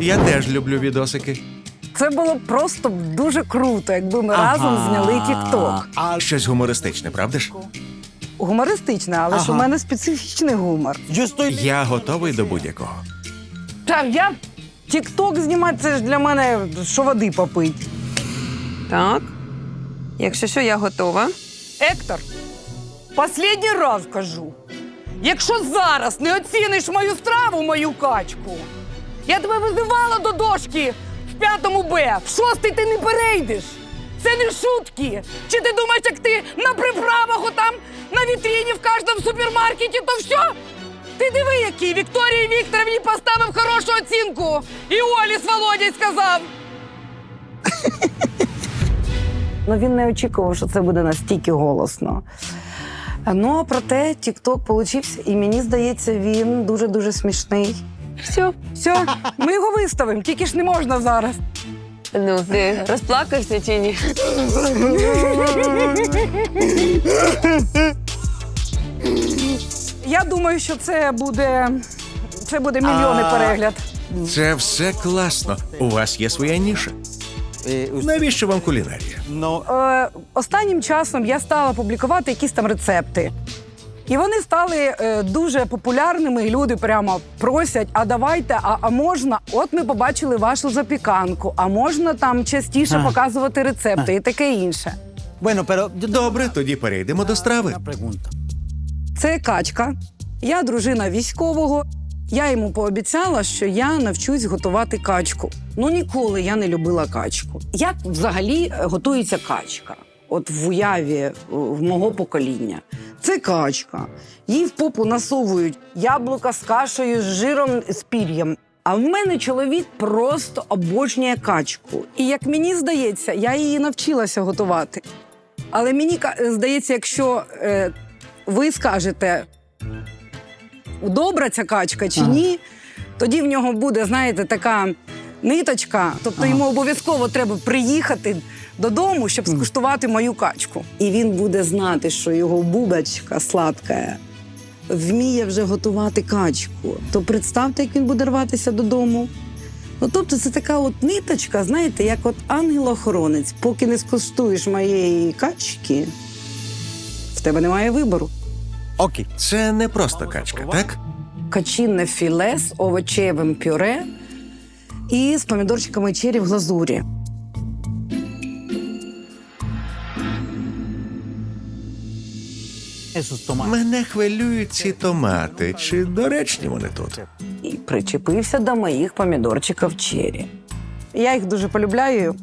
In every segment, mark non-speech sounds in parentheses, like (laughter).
Я теж люблю відосики. Це було б просто дуже круто, якби ми разом зняли TikTok. А щось гумористичне, правда ж? Гумористичне, але ж у мене специфічний гумор. Я готовий до будь-якого. Та я TikTok знімати це ж для мене що води попить. Так. Якщо що, я готова. Ектор, останній раз кажу. Якщо зараз не оціниш мою страву, мою качку, я тебе визивала до дошки в п'ятому Б, в шостий ти не перейдеш. Це не шутки. Чи ти думаєш, як ти на приправах отам на вітріні в кожному супермаркеті, то все? Ти диви, який Вікторії Вікторовні поставив хорошу оцінку. І Олі з Володій сказав. (laughs) Ну він не очікував, що це буде настільки голосно. Ну, проте TikTok получився, і мені здається, він дуже-дуже смішний. Все, все, ми його виставимо, тільки ж не можна зараз. Ну, ти розплакався чи ні? Я думаю, що це буде. Це буде мільйони перегляд. Це все класно. У вас є своя ніша. Навіщо вам кулінарія? Е, останнім часом я стала публікувати якісь там рецепти. І вони стали е, дуже популярними, і люди прямо просять: а давайте, а, а можна? От ми побачили вашу запіканку, а можна там частіше Ага. показувати рецепти і таке інше. Bueno, pero yo- Добре, тоді перейдемо до страви. una pregunta. Це качка. Я дружина військового. Я йому пообіцяла, що я навчусь готувати качку. Ну ніколи я не любила качку. Як взагалі е, готується качка? От в уяві е, в мого покоління. Це качка. Їй в попу насовують яблука з кашею, з жиром, з пір'ям. А в мене чоловік просто обожнює качку. І як мені здається, я її навчилася готувати. Але мені здається, якщо е, ви скажете, добра ця качка чи ні, тоді в нього буде, знаєте, така ниточка. Тобто йому обов'язково треба приїхати додому, щоб скуштувати мою качку. І він буде знати, що його бубочка сладка вміє вже готувати качку. То представте, як він буде рватися додому. Ну, тобто, це така от ниточка, знаєте, як от ангел-охоронець. Поки не скуштуєш моєї качки, в тебе немає вибору. Ok. Це не просто качка, так? качинне філе з овочевим пюре і з помідорчиками чері в глазурі. Мене хвилюють ці томати. Чи доречні вони тут? І причепився до моїх помідорчиків чері. Я їх дуже полюбляю.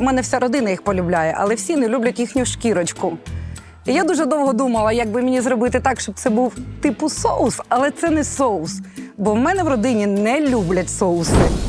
У мене вся родина їх полюбляє, але всі не люблять їхню шкірочку. І я дуже довго думала, як би мені зробити так, щоб це був типу соус, але це не соус. Бо в мене в родині не люблять соуси.